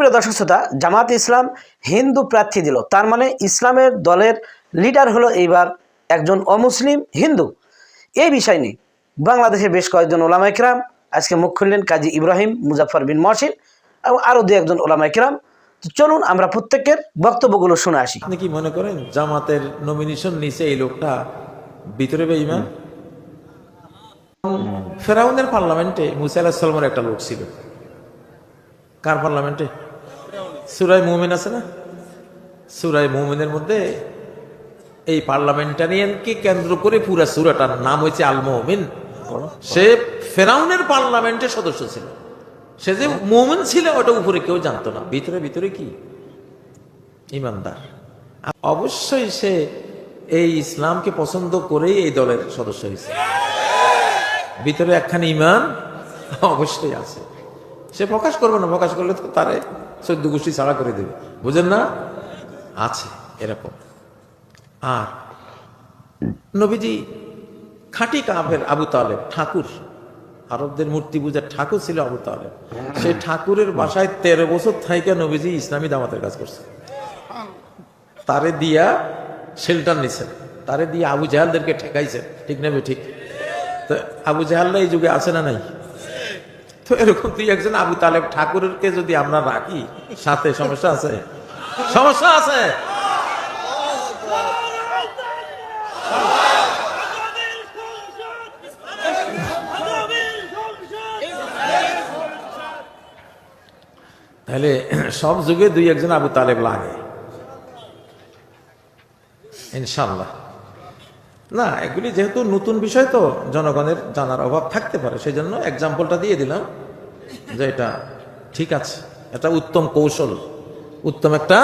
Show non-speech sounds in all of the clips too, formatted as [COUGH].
সুপ্রিয় দর্শক শ্রোতা, জামাত ইসলাম হিন্দু প্রার্থী দিল। তার মানে ইসলামের দলের লিডার হলো এইবার একজন অমুসলিম হিন্দু। এই বিষয় নিয়ে বাংলাদেশের বেশ কয়েকজন ওলামা ইকরাম আজকে মুখ খুললেন কাজী ইব্রাহিম মুজাফর বিন মহসিন এবং আরও দু একজন ওলামা ইকরাম তো চলুন আমরা প্রত্যেকের বক্তব্যগুলো শুনে আসি। আপনি কি মনে করেন জামাতের নমিনেশন নিচে এই লোকটা ভিতরে বেইমান ফেরাউনের পার্লামেন্টে মুসা আলাহ একটা লোক ছিল। কার পার্লামেন্টে? সুরাই মুমিন আছে না? সুরাই মুমিনের মধ্যে এই পার্লামেন্টারিয়ানকে কেন্দ্র করে পুরা সুরাটার নাম হয়েছে আল মুমিন। সে ফেরাউনের পার্লামেন্টের সদস্য ছিল। সে যে মুমিন ছিল ওটা উপরে কেউ জানতো না। ভিতরে ভিতরে কি? ইমানদার। অবশ্যই সে এই ইসলামকে পছন্দ করেই এই দলের সদস্য হয়েছে। ভিতরে একখানি ইমান অবশ্যই আছে। সে প্রকাশ করবে না, প্রকাশ করলে তো তারে চোদ্দ গোষ্ঠী ছাড়া করে দেবে। বুঝেন না? আছে, এরকম। আর নবীজি খাঁটি কাফের আবু তালেব, ঠাকুর। আরবদের মূর্তি পূজার ঠাকুর ছিল আবু তালেব। সেই ঠাকুরের বাসায় তেরো বছর থাইকা নবীজি ইসলামী দামাতের কাজ করছে। তারে দিয়া শেল্টার নিছেন। তারে দিয়ে আবু জাহালদেরকে ঠেকাইছেন। ঠিক নেবে ঠিক? তো আবু জাহাল্লা এই যুগে আছে না নাই? তো এরকম তুই একজন আবু তালেব ঠাকুরকে যদি আমরা রাখি, সাথে সমস্যা আছে? সমস্যা আছে? তাহলে সব যুগে দুই একজন আবু তালেব লাগে। ইনশাল্লাহ না, এগুলি যেহেতু নতুন বিষয় তো, জনগণের জানার অভাব থাকতে পারে সেই জন্য এক্সাম্পলটা দিয়ে দিলাম। যে এটা ঠিক আছে, এটা উত্তম কৌশল। উত্তম একটা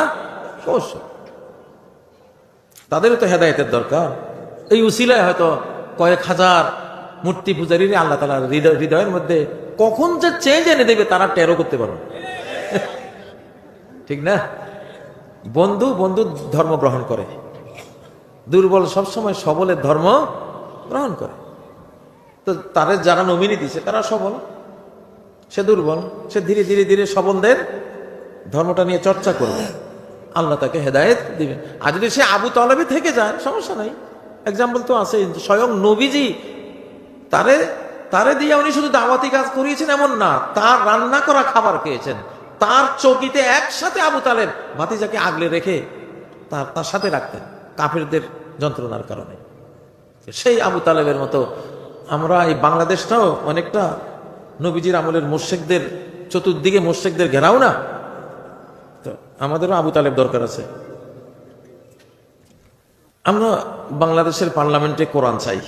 কৌশল। তাদেরও তো হেদায়তের দরকার। এই উসিলায় হয়তো কয়েক হাজার মূর্তি পূজারীর আল্লাহ তালার হৃদয় হৃদয়ের মধ্যে কখন যে চেঞ্জ এনে দেবে তারা টেরো করতে পারবে ঠিক না? বন্ধু বন্ধু ধর্ম গ্রহণ করে। দুর্বল সবসময় সবলের ধর্ম গ্রহণ করে। তো তারা যারা নমিনি দিছে, তারা সবল। সে দুর্বল, সে ধীরে ধীরে ধীরে সবলদের ধর্মটা নিয়ে চর্চা করবে। আল্লাহ তাকে হেদায়েত দিবেন আর যদি সে আবু তলবে থেকে যায়, সমস্যা নাই। এক্সাম্পল তো আছে স্বয়ং নবীজি তারে তারে দিয়ে উনি শুধু দাওয়াতি কাজ করিয়েছেন এমন না, তার রান্না করা খাবার খেয়েছেন। তার চকিতে একসাথে আবু তালেব ভাতিজাকে আগলে রেখে তার তার সাথে রাখতেন কাফেরদের যন্ত্রণার কারণে। সেই আবু তালেবের মতো আমরা এই বাংলাদেশটাও অনেকটা নবীজির আমলের মোর্শেকদের চতুর্দিকে মোর্শেকদের ঘেরাও না? তো আমাদেরও আবু তালেব দরকার আছে। আমরা বাংলাদেশের পার্লামেন্টে কোরআন চাই।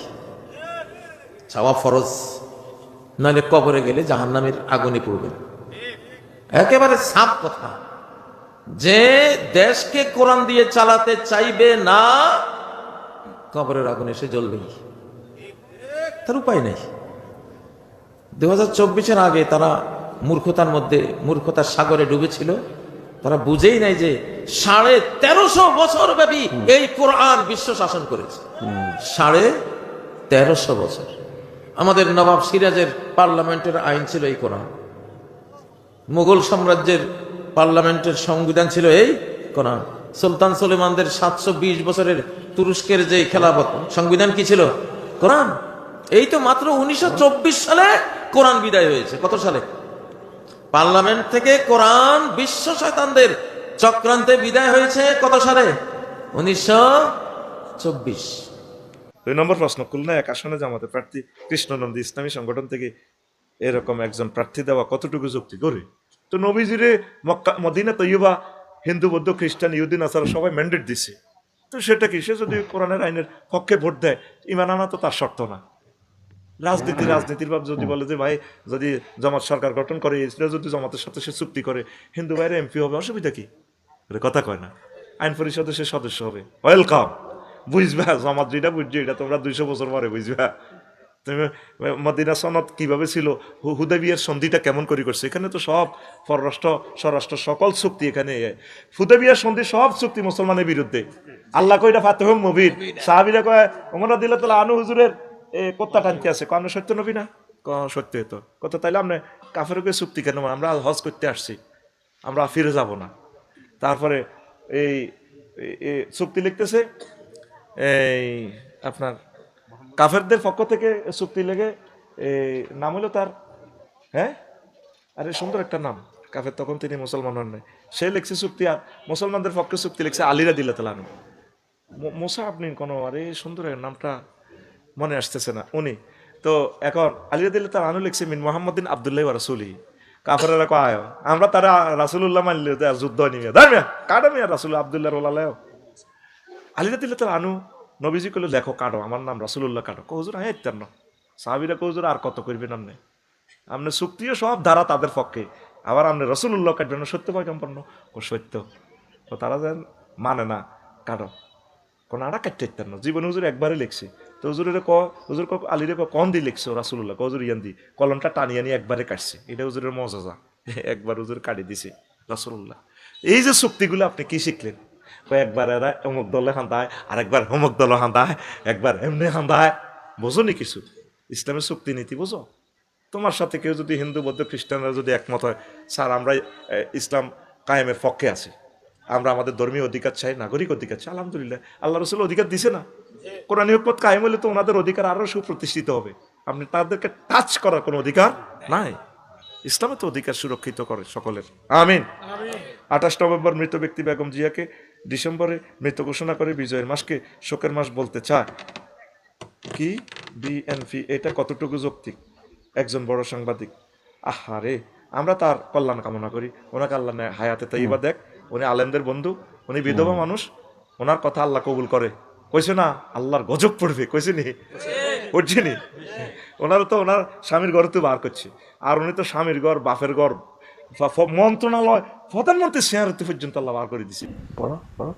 চাওয়া ফরজ। নাহলে কবরে গেলে জাহান্নামের আগুনে পড়বে একেবারে সাপ কথা। যে দেশকে কোরআন দিয়ে চালাতে চাইবে না, কবরের আগুনে সে জ্বলবেই। তার উপায় নেই। দু হাজার চব্বিশের আগে তারা মূর্খতার মধ্যে, মূর্খতার সাগরে ডুবেছিল। তারা বুঝেই নাই যে সাড়ে তেরোশো বছর ব্যাপী এই কোরআন বিশ্ব শাসন করেছে। সাড়ে তেরোশো বছর। আমাদের নবাব সিরাজের পার্লামেন্টের আইন ছিল এই কোরআন। মুঘল সাম্রাজ্যের পার্লামেন্টের সংবিধান ছিল এই কোরআন। সুলতান সুলেমানদের সাতশো বিশ বছরের তুরস্কের যে খেলাফত, সংবিধান কি ছিল? কোরআন। এই তো মাত্র উনিশশো চব্বিশ সালে কোরআন বিদায় হয়েছে। কত সালে? পার্লামেন্ট থেকে কোরআন বিশ্ব শয়তানদের চক্রান্তে বিদায় হয়েছে কত সালে? উনিশশো চব্বিশ। দুই নম্বর প্রশ্ন, খুলনা এক আসনে জামাতে প্রার্থী কৃষ্ণনন্দী ইসলামী সংগঠন থেকে এরকম একজন প্রার্থী দেওয়া কতটুকু যুক্তি? করে তো নবীজিরে মক্কা, মদিনা তৈবা হিন্দু, বৌদ্ধ, খ্রিস্টান ইহুদিন আসার সবাই ম্যান্ডেট দিছে। তো সেটা কি? সে যদি কোরআনের আইনের পক্ষে ভোট দেয়, ইমান আনা তো তার শর্ত না। রাজনীতি, রাজনীতির ভাব যদি বলে যে, ভাই, যদি জামাত সরকার গঠন করে, ইসরায়েল যদি জামাতের সাথে সে চুক্তি করে, হিন্দু ভাইরা এমপি হবে, অসুবিধা কি? কথা কয় না। আইন পরিষদের সে সদস্য হবে। ওয়েলকাম। বুঝবা, জামাত যেটা বুঝছি, এটা তোমরা দুইশো বছর পরে বুঝবা। তুমি, মদিনা সনদ কীভাবে ছিল? হুদাবিয়ার সন্ধিটা কেমন করে করছে? এখানে তো সব পররাষ্ট্র, স্বরাষ্ট্র সকল চুক্তি এখানে। হুদাবিয়ার সন্ধি সব চুক্তি মুসলমানের বিরুদ্ধে। আল্লাহ কইটা ফাতেহ মুবির সাহাবিরা কয়, ওমরা দিলে তাহলে আনু হুজুরের এ কোত্তা টানতে আছে। কারণ সত্য নবী না? ক সত্য তো। কত, তাইলে আমরা কাফেরকে চুক্তি কেন? আমরা হজ করতে আসছি। আমরা ফিরে যাব না। তারপরে এই চুক্তি লিখতেছে, এই, আপনার কাফেরদের পক্ষ থেকে চুক্তি লেগে এই নাম হলো তার হ্যাঁ? আরে, সুন্দর একটা নাম। কাফের তখন তিনি মুসলমান হন নাই। সে লিখছে চুক্তি আর মুসলমানদের পক্ষে চুক্তি লিখছে আলিরা দিল্লা তালানু মোসা আপনি কোনো, আরে, সুন্দর নামটা মনে আসতেছে না। উনি। তো এখন আলিরা দিল্লা তার আনু লিখছে, মিন মোহাম্মদিন আবদুল্লাহ রাসুলি কাফেরা কয় আমরা তারা রাসুল্লাহ মানলে তো যুদ্ধ নিয়ে ধর্মিয়া, কাটা মিয়া রাসুল আবদুল্লাহ রোলালেও আলিরা দিল্লা তার আনু নবীজি কইলো লেখো কাটো, আমার নাম রাসুল্লাহ কাটো। কৌজুর হ্যাঁ ইত্যান্ন। সাহাবিরা কৌজুর আর কত করবেন আপনি আপনি চুক্তিও সব ধারা তাদের পক্ষে। আবার আপনি রসুল্লাহ কাটবেন সত্য পয়গম্পন্ন ও সত্য। ও তারা যেন মানে না কারও কোন আড়া কাটতে ইত্যার না জীবনে হুজুর একবারে লিখছে তো হুজুরের ক হুজুর ক আলিরে ক কন দি লিখছো রাসুল্লাহ হুজুর ইয়ান দি কলমটা টানিয়ে নিয়ে একবারে কাটছে। এটা হুজুরের মজা [LAUGHS] একবার হুজুর কাটি দিছে রাসুল্লাহ এই যে চুক্তিগুলো আপনি কি শিখলেন? একবার এরা অমুক দলে হান্দায় আর একবার অমুক দলে হান্দায়, একবার এমনি হান্দায়। বোঝো নি কিছু? ইসলামের চুক্তি নীতি বোঝো? তোমার সাথে কেউ যদি হিন্দু, বৌদ্ধ, খ্রিস্টানরা যদি একমত হয়, স্যার, আমরা ইসলাম কায়েমের পক্ষে আছি। আমরা আমাদের ধর্মীয় অধিকার চাই, নাগরিক অধিকার চাই, আলহামদুলিল্লাহ। আল্লাহ রসুল অধিকার দিছে না। কোরআন হুকমত কায়েম হলে তো ওনাদের অধিকার আরও সুপ্রতিষ্ঠিত হবে। আপনি তাদেরকে টাচ করার কোনো অধিকার নাই। ইসলামে তো অধিকার সুরক্ষিত করে সকলের। আমিন। আঠাশ নভেম্বর মৃত ব্যক্তি বেগম জিয়াকে ডিসেম্বরে মৃত ঘোষণা করে বিজয়ের মাসকে শোকের মাস বলতে চায়। কি? বিএনপি, এটা কতটুকু যৌক্তিক? একজন বড় সাংবাদিক। আহারে আমরা তার কল্যাণ কামনা করি। ওনাকে আল্লাহ হায়াতে তাইবা দেখ। উনি আলেমদের বন্ধু উনি বিধবা মানুষ ওনার কথা আল্লাহ কবুল করে। কইছে না আল্লাহর গজব পড়বে কইছে নি? পড়ছে নি? ওনারও তো ওনার স্বামীর ঘর তো বার করছে। আর উনি তো স্বামীর ঘর বাপের ঘর মন্ত্রণালয় প্রধানমন্ত্রী শেয়ারতে পর্যন্ত আল্লাহ বার করে দিছে।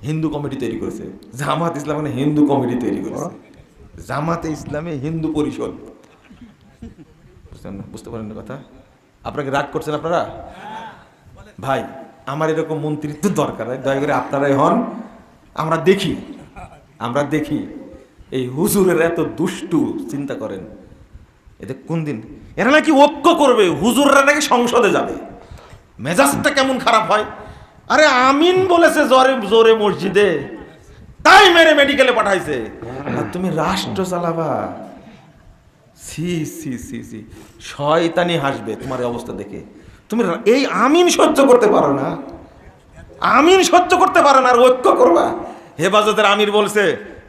হিন্দু কমিটি তৈরি করেছে। জামাত ইসলাম মানে হিন্দু কমিটি তৈরি করেছে। জামাতে ইসলামে হিন্দু পরিষদ? বুঝতে পারেন না কথা? আপনাকে রাগ করছেন আপনারা? ভাই আমার এরকম মন্ত্রিত্ব দরকার। দয়া করে আপনারাই হন, আমরা দেখি আমরা দেখি। এই হুজুরের এত দুষ্টু চিন্তা করেন, এদের কোন দিন? এরা নাকি ঐক্য করবে, হুজুররা নাকি সংসদে যাবে। মেজাজটা কেমন খারাপ হয়? আরে আমিন বলেছে জোরে জোরে মসজিদে, তাই মেরে মেডিকেলে পাঠাইছে। আর তুমি রাষ্ট্র চালাবা। সি সি সি সি শয়তানি হাসবে তোমার অবস্থা দেখে। তুমি এই আমিন সহ্য করতে পারো না। আমিন সহ্য করতে পারো না আর ঐক্য করবা। হেফাজতের আমির বলছে,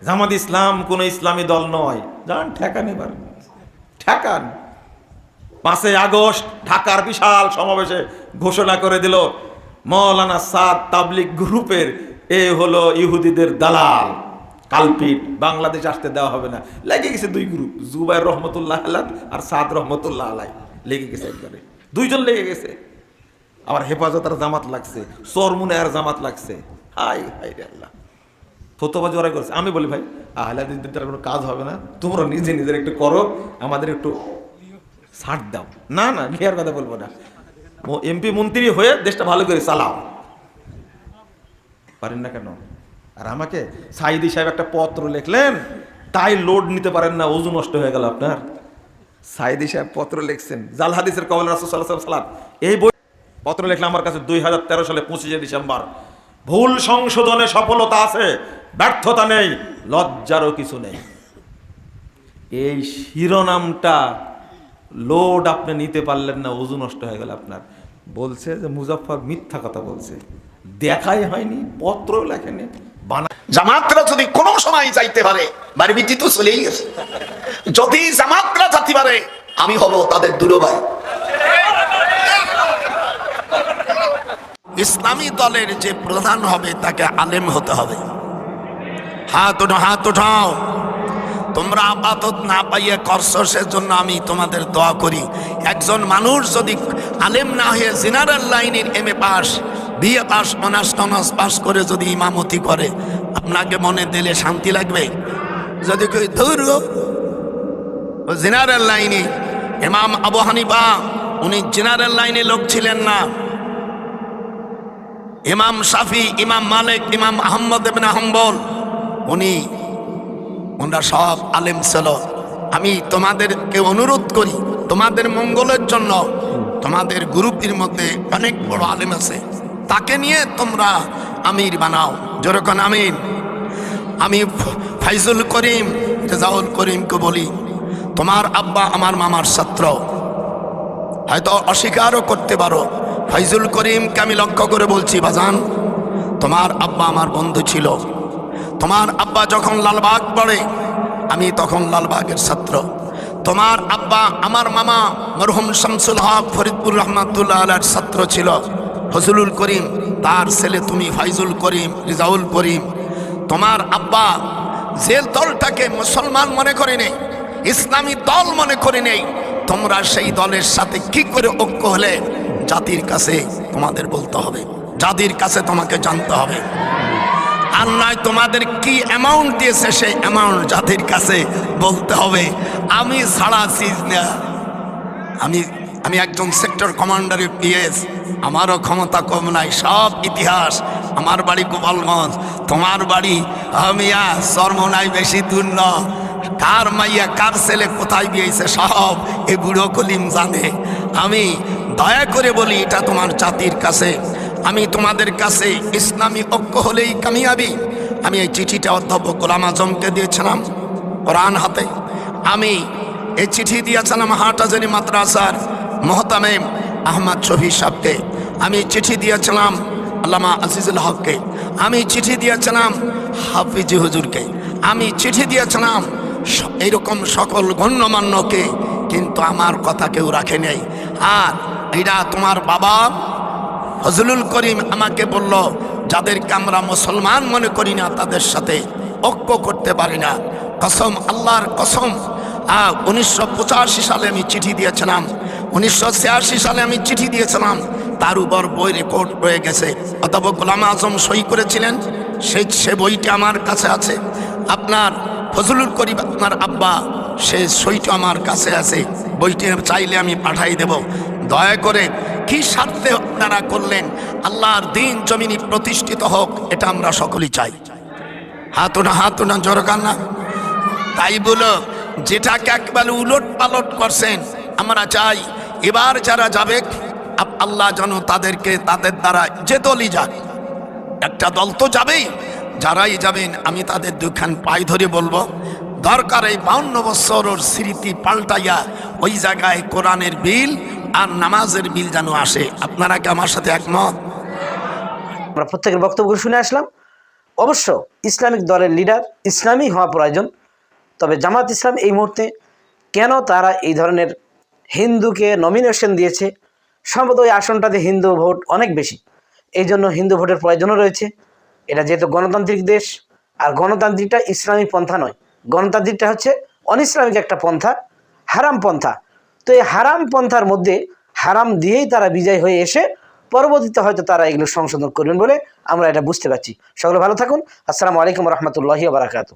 জামাত ইসলাম কোন ইসলামী দল নয়। যান ঠেকান এবার। ঠেকান। পাঁচই আগস্ট ঢাকার বিশাল সমাবেশে ঘোষণা করে দিল, মৌলানা সাদ তাবলিক গ্রুপের এ হলো ইহুদিদের দালাল। কালপিট, বাংলাদেশ আসতে দেওয়া হবে না। লেগে গেছে দুই গ্রুপ জুবাই রহমতুল্লাহ আল্লাহ আর সাদ রহমতুল্লাহ আলাই। লেগে গেছে একবারে। দুইজন লেগে গেছে। আবার হেফাজত আর জামাত লাগছে, সরমুনে আর জামাত লাগছে। হাই হাই রে আল্লাহ। ফতোবাজি ওরা করছে। আমি বলি, ভাই আহলাদিনদের দ্বারা কোনো কাজ হবে না। তোমরা নিজে নিজের একটু করো, আমাদের একটু ছাড় দাও। না না বিয়ার কথা বলব না। ও এমপি মন্ত্রী হয়ে দেশটা ভালো করে চালাও। পারেন না কেন? আর আমাকে সাইদি সাহেব একটা পত্র লিখলেন, তাই লোড নিতে পারেন না, ওজন নষ্ট হয়ে গেল আপনার। সাইদি সাহেব পত্র লিখছেন। জাল হাদিসের কবল রাসুল সাল্লাম এই বই পত্র লিখলাম আমার কাছে দুই হাজার তেরো সালে পঁচিশে ডিসেম্বর। ভুল সংশোধনে সফলতা আছে, ব্যর্থতা নেই, লজ্জারও কিছু নেই। এই শিরোনামটা লোড আপনি নিতে পারলেন না ওজু নষ্ট হয়ে গেল আপনার। বলছে যে মুজাফফর মিথ্যা কথা বলছে। দেখাই হয়নি, পত্রও লেখেনি। জামাতরা যদি কোনো সময় যাইতে পারে, বাড়ি বিদ্যুৎ তো চলেই গেছে। যদি জামাতরা যাতে পারে, আমি হব তাদের দুরভাই। ইসলামী দলের যে প্রধান হবে, তাকে আলেম হতে হবে। হাত উঠো হাত উঠাও। তোমরা আপাতত না পাইয়ে করছ জন্য আমি তোমাদের দোয়া করি। একজন মানুষ যদি আলেম না হয়ে জেনারেল লাইনের M A pass BA pass, honours, টনার্স pass করে যদি ইমামতি করে, আপনাকে মনে দিলে শান্তি লাগবে? যদি কেউ ধৈর জেনারেল লাইনে, ইমাম আবু হানিফা, উনি জেনারেল লাইনে লোক ছিলেন না। ইমাম শাফি, ইমাম মালিক, ইমাম আহম্মদ ইবনে আহম্বল উনি, ওনারা সব আলেম ছিল। আমি তোমাদেরকে অনুরোধ করি, তোমাদের মঙ্গলের জন্য তোমাদের গ্রুপের মধ্যে অনেক বড় আলেম আছে। তাকে নিয়ে তোমরা আমির বানাও। যেরকম আমিন। আমি ফাইজুল করিম, রেজাউল করিমকে বলি, তোমার আব্বা আমার মামার ছাত্র। হয়তো অস্বীকারও করতে পারো। ফাইজুল করিমকে আমি লক্ষ্য করে বলছি, বাজান, তোমার আব্বা আমার বন্ধু ছিল। তোমার আব্বা যখন লালবাগ পড়ে, আমি তখন লালবাগের ছাত্র। তোমার আব্বা আমার মামা মরহুম শামসুল হক ফরিদপুর রহমাতুল্লাহ আলার ছাত্র ছিল। ফজলুল করিম, তার ছেলে তুমি ফাইজুল করিম, রিজাউল করিম, তোমার আব্বা যে দলটাকে মুসলমান মনে করে নেই, ইসলামী দল মনে করে নেই, তোমরা সেই দলের সাথে কি করে ঐক্য হলে জাতির কাছে তোমাদের বলতে হবে, জাতির কাছে তোমাকে জানতে হবে। আর নয়, তোমাদের কি অ্যামাউন্ট দিয়েছে সেই অ্যামাউন্ট জাতির কাছে বলতে হবে, আমি ছাড়া চিজ না। আমি আমি একজন সেক্টর কমান্ডারের পিএস আমারও ক্ষমতা কম নাই, সব ইতিহাস। আমার বাড়ি গোপালগঞ্জ, তোমার বাড়ি আমিয়া চর্মনাই বেশি দূর ন কার মাইয়া, কার ছেলে কোথায় গিয়েছে, সব এ বুড়ো কলিম জানে। আমি দয়া করে বলি, এটা তোমার জাতির কাছে। আমি তোমাদের কাছে ইসলামী ঐক্য হলেই কামিয়াবি। আমি এই চিঠিটা অধ্যক্ষ গোলাম আজমকে দিয়েছিলাম কোরআন হাতে। আমি এই চিঠি দিয়েছিলাম হাটাজারি মাদ্রাসার মহতামে আহমদ শফি সাহকে আমি চিঠি দিয়েছিলাম আল্লামা আজিজুল হককে। আমি চিঠি দিয়েছিলাম হাফিজি হুজুরকে। আমি চিঠি দিয়েছিলাম এইরকম সকল গণ্যমান্যকে, কিন্তু আমার কথা কেউ রাখে নেই। আর এটা তোমার বাবা ফজলুল করিম আমাকে বলল, যাদেরকে আমরা মুসলমান মনে করি না, তাদের সাথে ঐক্য করতে পারি না। কসম, আল্লাহর কসম। উনিশশো পঁচাশি সালে আমি চিঠি দিয়েছিলাম উনিশশো ছিয়াশি সালে আমি চিঠি দিয়েছিলাম। তার উপর বই রেকর্ড রয়ে গেছে। অথবা গোলাম আজম সই করেছিলেন। সেই সে বইটি আমার কাছে আছে। আপনার ফজলুল করিম আপনার আব্বা, সে সইটা আমার কাছে আছে। বইটি চাইলে আমি পাঠাই দেব। দয়া করে কি স্বার্থে আপনারা করলেন? আল্লাহর দিন জমিনি প্রতিষ্ঠিত হোক, এটা আমরা সকলেই চাই। হাতুনা হাতুনা জোরকান না তাই বলো, যেটাকে একবার উলট পালট করছেন, আমরা চাই এবার যারা যাবে আল্লাহ যেন তাদেরকে তাদের দ্বারা যে দলই যাক। একটা দল তো যাবেই, যারাই যাবেন, আমি তাদের দুখান পায়ে ধরে বলব, দরকার এই বাউন্ন বছরের স্মৃতি পাল্টাইয়া ওই জায়গায় কোরআনের বিল আর নামাজের বিল যেন আসে। আপনারা কি আমার সাথে একমত? আমরা প্রত্যেকের বক্তব্য শুনে আসলাম। অবশ্য ইসলামিক দলের লিডার ইসলামী হওয়া প্রয়োজন। তবে জামাত ইসলাম এই মুহূর্তে কেন তারা এই ধরনের হিন্দুকে নমিনেশন দিয়েছে। সম্ভবত ওই আসনটাতে হিন্দু ভোট অনেক বেশি। এই জন্য হিন্দু ভোটের প্রয়োজনও রয়েছে। এটা যেহেতু গণতান্ত্রিক দেশ, আর গণতান্ত্রিকটা ইসলামী পন্থা নয়। গণতান্ত্রিকটা হচ্ছে অনিসলামিক একটা পন্থা, হারাম পন্থা। তো এই হারাম পন্থার মধ্যে হারাম দিয়েই তারা বিজয় হয়ে এসে পরবর্তীতে হয়তো তারা এগুলো সংশোধন করবেন বলে আমরা এটা বুঝতে পারছি। সকলে ভালো থাকুন। আসসালামু আলাইকুম রহমতুল্লাহি বারাকাতু